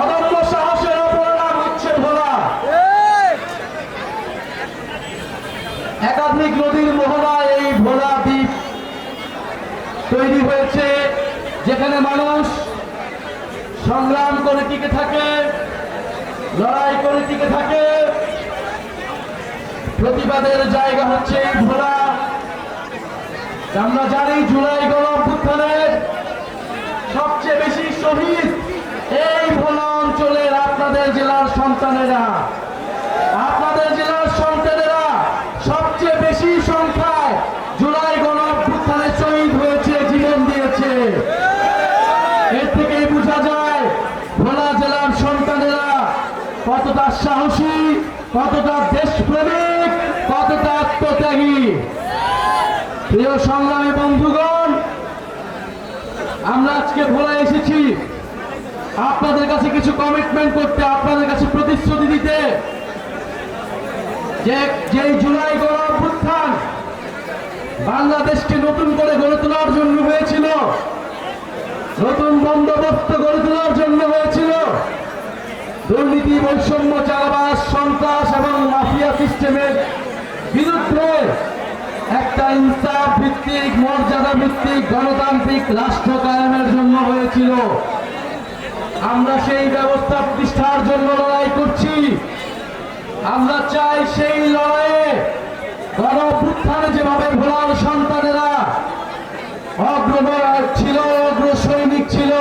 অদম্য সাহসের অপর নাম হচ্ছে ভোলা একাধিক নদীর মোহনায় এই ভোলা দ্বীপ তৈরি হয়েছে, যেখানে মানুষ সংগ্রাম করে টিকে থাকে, লড়াই করে টিকে থাকে। প্রতিবাদের জায়গা হচ্ছে এই ভোলা। আমরা জানি জুলাই গণ সবচেয়ে বেশি শহীদ এই ভোলা অঞ্চলের আপনাদের জেলার সন্তানেরা, আপনাদের জেলার সন্তানেরা, সবচেয়ে বেশি সংখ্যায় জুলাই গণ অভ্যুত্থানে শহীদ হয়েছে, জীবন দিয়েছে। এর থেকেই বোঝা যায়, ভোলা জেলার সন্তানেরা কতটা সাহসী, কতটা দেশপ্রেমিক, কতটা আত্মত্যাগী। প্রিয় সংগ্রামী বন্ধুগণ, আমরা আজকে ভোলা এসেছি। আপনাদের কাছে কিছু কমিটমেন্ট করতে, আপনাদের কাছে প্রতিশ্রুতি দিতে। যে জুলাই গণ বাংলাদেশকে নতুন করে গড়ে তোলার জন্য হয়েছিল, নতুন বন্দোবস্ত গড়ে তোলার জন্য হয়েছিল, দুর্নীতি, বৈষম্য চালাবাস সন্ত্রাস এবং মাফিয়া সিস্টেমের বিরুদ্ধে একটা ইনসাফ ভিত্তিক, মর্যাদা ভিত্তিক গণতান্ত্রিক রাষ্ট্র কায়েমের জন্য হয়েছিল। আমরা সেই ব্যবস্থা প্রতিষ্ঠার জন্য লড়াই করছি। আমরা চাই সেই লড়াইয়ে গণ অভ্যুত্থানে যেভাবে ভোলার সন্তানেরা অগ্রবর ছিল অগ্র সৈনিক ছিল,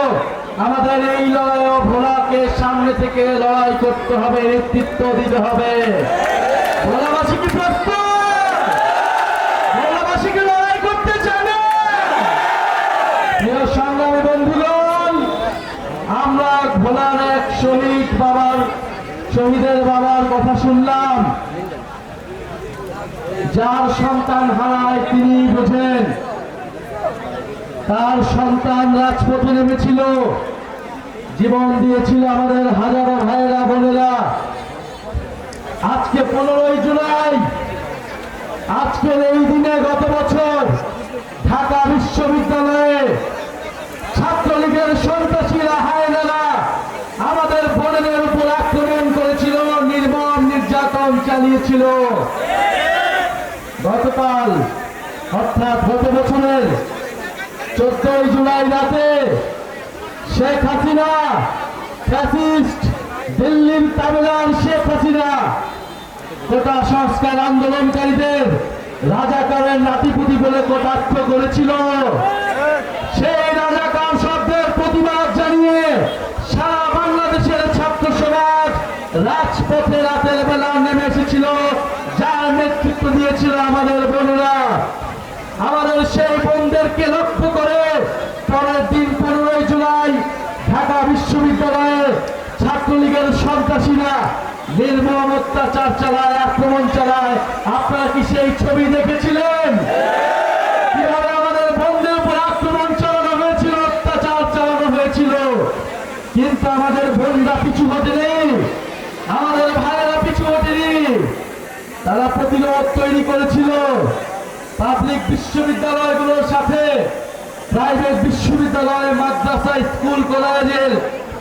আমাদের এই লড়াইও ভোলাকে সামনে থেকে লড়াই করতে হবে, নেতৃত্ব দিতে হবে। ভোলাবাসী কি প্রস্তুত ভোলাবাসীকে লড়াই করতে জানে প্রিয় সংগ্রামী বন্ধুগণ আমরা ভোলার এক শহীদ বাবার শহীদের বাবার কথা শুনলাম। যার সন্তান হারায় তিনি বোঝেন। তার সন্তান রাজপথে নেমেছিল। জীবন দিয়েছিল আমাদের হাজারো ভাইয়েরা, বোনেরা। আজকে পনেরোই জুলাই। আজকের এই দিনে গত বছর ঢাকা বিশ্ববিদ্যালয়ে ছাত্রলীগের সন্ত্রাসীরা হায়নারা আমাদের বোনেদের উপর আক্রমণ করেছিল নির্মম নির্যাতন চালিয়েছিল গতকাল অর্থাৎ গত বছরের চোদ্দই জুলাই রাতে শেখ হাসিনা ফ্যাসিস্ট দিল্লির তামিলার শেখ হাসিনা কোটা সংস্কার আন্দোলনকারীদের রাজাকারের নাতিপুতি বলে কটাক্ষ করেছিল সেই রাজাকার শব্দের প্রতিবাদ জানিয়ে সারা বাংলাদেশের ছাত্র সমাজ রাজপথে রাতের বেলা নেমে এসেছিল যার নেতৃত্ব দিয়েছিল আমাদের বোনেরা আমাদের সেই বোনদেরকে লক্ষ্য করে? পরের দিন পনেরোই জুলাই ঢাকা বিশ্ববিদ্যালয়ে ছাত্রলীগের সন্ত্রাসীরা নির্মম অত্যাচার চালায়, আক্রমণ চালায়। আপনারা কি সেই ছবি দেখেছিলেন? কীভাবে আমাদের বন্ধের উপর আক্রমণ চালানো হয়েছিল, অত্যাচার চালানো হয়েছিল? কিন্তু আমাদের বোনরা পিছু হটেনি। আমাদের ভাইয়েরা পিছু হটেনি। তারা প্রতিরোধ তৈরি করেছিল। পাবলিক বিশ্ববিদ্যালয়গুলোর সাথে প্রাইভেট বিশ্ববিদ্যালয়, মাদ্রাসা, স্কুল, কলেজের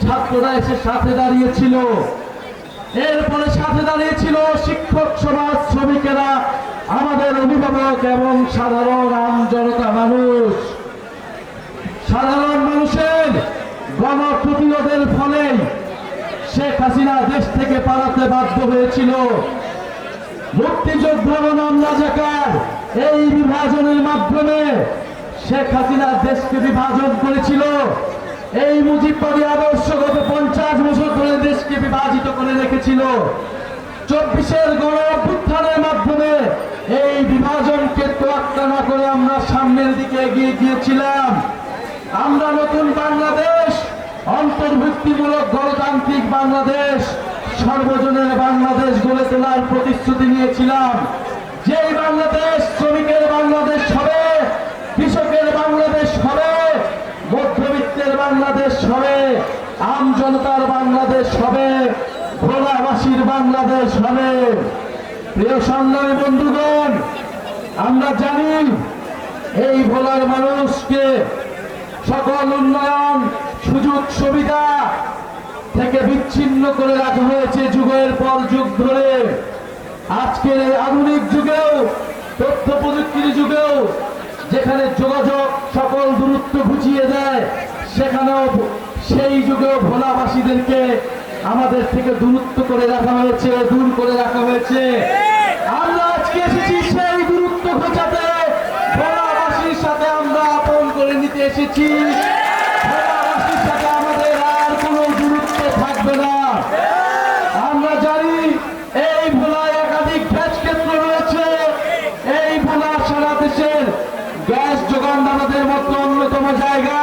ছাত্ররা এসে সাথে দাঁড়িয়েছিল। এরপরে সাথে দাঁড়িয়েছিল শিক্ষক, সমাজ শ্রমিকেরা, আমাদের অভিভাবক এবং সাধারণ আম জনতা মানুষ। সাধারণ মানুষের গণ প্রতিরোধের ফলে শেখ হাসিনা দেশ থেকে পালাতে বাধ্য হয়েছিল। মুক্তিযোদ্ধা বনাম রাজাকার এই বিভাজনের মাধ্যমে শেখ হাসিনা দেশকে বিভাজন করেছিল। এই মুজিববাদী আদর্শ গত পঞ্চাশ বছর ধরে দেশকে বিভাজিত করে রেখেছিল। চব্বিশের গণ অভ্যুত্থানের মাধ্যমে এই বিভাজনকে তোয়াক্কা না করে আমরা সামনের দিকে এগিয়ে গিয়েছিলাম। আমরা নতুন বাংলাদেশ, অন্তর্ভুক্তিমূলক গণতান্ত্রিক বাংলাদেশ সর্বজনের বাংলাদেশ গড়ে তোলার প্রতিশ্রুতি নিয়েছিলাম। যেই বাংলাদেশ শ্রমিকের বাংলাদেশ হবে, কৃষকের বাংলাদেশ হবে, মধ্যবিত্তের বাংলাদেশ হবে, আম জনতার বাংলাদেশ হবে, ভোলাবাসীর বাংলাদেশ হবে। প্রিয় সংগ্রামী বন্ধুগণ, আমরা জানি এই ভোলার মানুষকে সকল উন্নয়ন, সুযোগ, সুবিধা থেকে বিচ্ছিন্ন করে রাখা হয়েছে যুগের পর যুগ ধরে। আজকের আধুনিক যুগেও তথ্য প্রযুক্তির যুগেও যেখানে যোগাযোগ সকল দূরত্ব ঘুচিয়ে দেয়, সেখানেও সেই যুগেও ভোলাবাসীদেরকে আমাদের থেকে দূরত্ব করে রাখা হয়েছে, দূর করে রাখা হয়েছে। আমরা আজকে এসেছি সেই দূরত্ব ঘোচাতে। ভোলাবাসীর সাথে আমরা আপন করে নিতে এসেছি ভোলাবাসীর সাথে আমাদের আর কোনো দূরত্ব থাকবে না আমরা জানি এই ভোলায় একাধিক গ্যাস ক্ষেত্র রয়েছে এই ভোলা সারা দেশের যোগানদাতাদের মধ্যে অন্যতম জায়গা,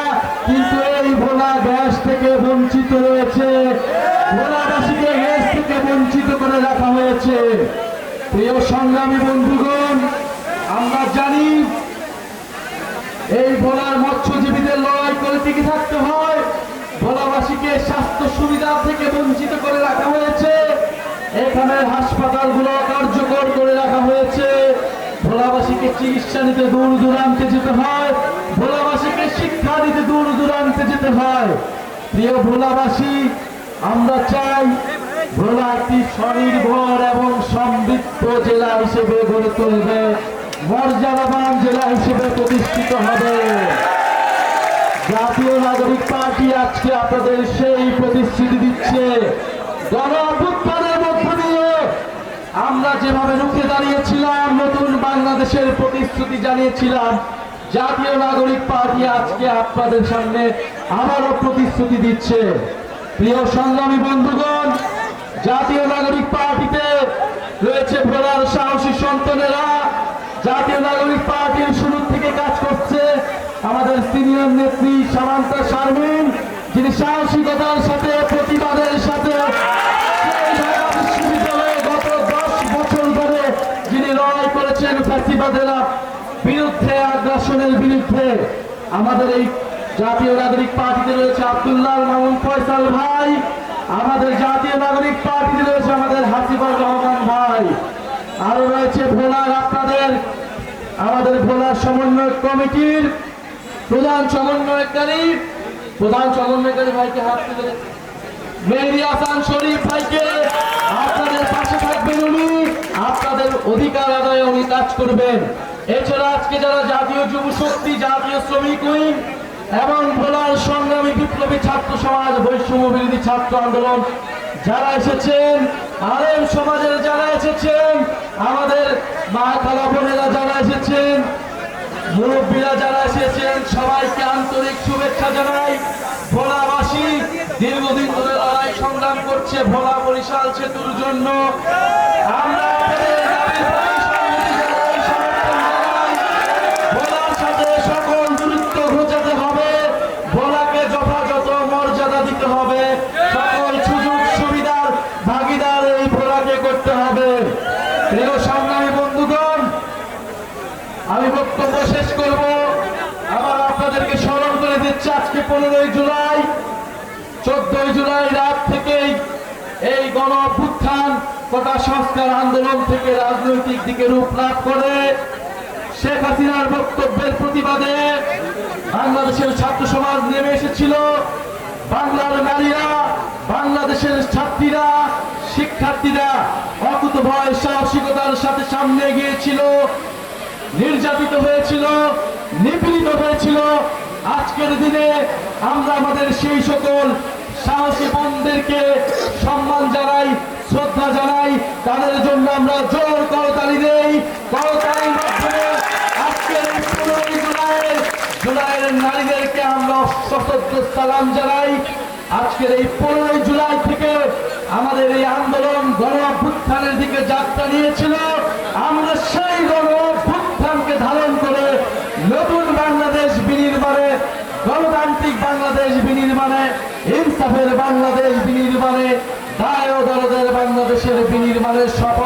কিন্তু এই ভোলা গ্যাস থেকে বঞ্চিত রয়েছে। ভোলাবাসীকে গ্যাস থেকে বঞ্চিত করে রাখা হয়েছে। প্রিয় সংগ্রামী বন্ধুগণ, আমরা জানি এই ভোলার মৎস্যজীবীদের লড়াই করে টিকে থাকতে হয়। ভোলাবাসীকে স্বাস্থ্য সুবিধা থেকে বঞ্চিত করে রাখা হয়েছে। এখানে হাসপাতালগুলো কার্যকর করে রাখা হয়েছে। ভোলাবাসীকে চিকিৎসা নিতে দূর দূরান্তে যেতে হয়, ভোলাবাসীকে শিক্ষা নিতে দূর দূরান্তে যেতে হয়। প্রিয় ভোলাবাসী, আমরা চাই ভোলা একটি স্বনির্ভর এবং সমৃদ্ধ জেলা হিসেবে গড়ে তুলবে, মর্যাদাবান জেলা হিসেবে প্রতিষ্ঠিত হবে। জাতীয় নাগরিক পার্টি আজকে আপনাদের সেই প্রতিশ্রুতি দিচ্ছে গণ আমরা যেভাবে রুখে দাঁড়িয়েছিলাম, নতুন বাংলাদেশের প্রতিশ্রুতি জানিয়েছিলাম, জাতীয় নাগরিক পার্টি আজকে আপনাদের সামনে আবারও প্রতিশ্রুতি দিচ্ছে। প্রিয় সংগ্রামী বন্ধুগণ, জাতীয় নাগরিক পার্টিতে রয়েছে ভোলার সাহসী সন্তানেরা। জাতীয় নাগরিক পার্টির শুরু থেকে কাজ করছে আমাদের সিনিয়র নেত্রী সামান্তা শারমিন, যিনি সাহসিকতার সাথে, প্রতিবাদের সাথে ফ্যাসিবাদের বিরুদ্ধে, আগ্রাসনের বিরুদ্ধে আমাদের এই জাতীয় নাগরিক পার্টিতে রয়েছে আব্দুল্লাহ মামুন ফয়সাল ভাই, আমাদের জাতীয় নাগরিক পার্টিতে রয়েছে আমাদের হাসিবুর রহমান ভাই। আরও রয়েছে ভোলার আপনাদের, আমাদের ভোলার সমন্বয় কমিটির প্রধান সমন্বয়কারী প্রধান সমন্বয়কারী ভাইকে হাত তুলে মেহেদি হাসান শরীফ ভাইকে আপনাদের পাশে থাকবেন উনি। আপনাদের অধিকার আদায়ে উনি কাজ করবেন। এছাড়া আজকে যারা জাতীয় যুব শক্তি, জাতীয় শ্রমিক উইং এবং ভোলার সংগ্রামী বিপ্লবী ছাত্র সমাজ, বৈষম্য বিরোধী ছাত্র আন্দোলন যারা এসেছেন আলেম সমাজের যারা এসেছেন, আমাদের মা খালা বোনেরা যারা এসেছেন মুরব্বীরা যারা এসেছেন, সবাইকে আন্তরিক শুভেচ্ছা জানাই। ভোলাবাসী, দীর্ঘদিন ধরে লড়াই সংগ্রাম করছে ভোলা বরিশাল সেতুর জন্য। আমরা আপনাদের দাবির প্রতি সংহতি জানাই, সমর্থন জানাই। ভোলার সাথে সকল দূরত্ব ঘোচাতে হবে ভোলাকে যথাযথ মর্যাদা দিতে হবে সকল সুযোগ সুবিধার ভাগিদার এই ভোলাকে করতে হবে প্রিয় সংগ্রামী বন্ধুগণ আমি বক্তব্য শেষ করব আবার আপনাদেরকে স্মরণ করে দিচ্ছি আজকে পনেরোই জুলাই চোদ্দই জুলাই রাত থেকেই এই গণ অভ্যুত্থান কোটা সংস্কার আন্দোলন থেকে রাজনৈতিক দিকে রূপ লাভ করে। শেখ হাসিনার বক্তব্যের প্রতিবাদে বাংলাদেশের ছাত্র সমাজ নেমে এসেছিল। বাংলার নারীরা, বাংলাদেশের ছাত্রীরা, শিক্ষার্থীরা অকুত ভয়, সাহসিকতার সাথে সামনে গিয়েছিল নির্যাতিত হয়েছিল, নিপীড়িত হয়েছিল। আজকের দিনে আমরা আমাদের সেই সকল সাহসী বোনদেরকে সম্মান জানাই, শ্রদ্ধা জানাই। তাদের জন্য আমরা জোর করতালি দেই। করতালির মাধ্যমে আজকের পনেরোই জুলাইয়ের জুলাইয়ের নারীদেরকে আমরা সশস্ত্র সালাম জানাই। আজকের এই পনেরোই জুলাই থেকে আমাদের এই আন্দোলন গণ অভ্যুত্থানের দিকে যাত্রা নিয়েছিল। আমরা সেই গণ ধারণ করে নতুন বাংলাদেশ বিনির্মাণে, গণতান্ত্রিক বাংলাদেশ বিনির্মাণে ইনসাফের বাংলাদেশ বিনির্মাণে দায় দরদের বাংলাদেশের বিনির্মাণের শপথবদ্ধ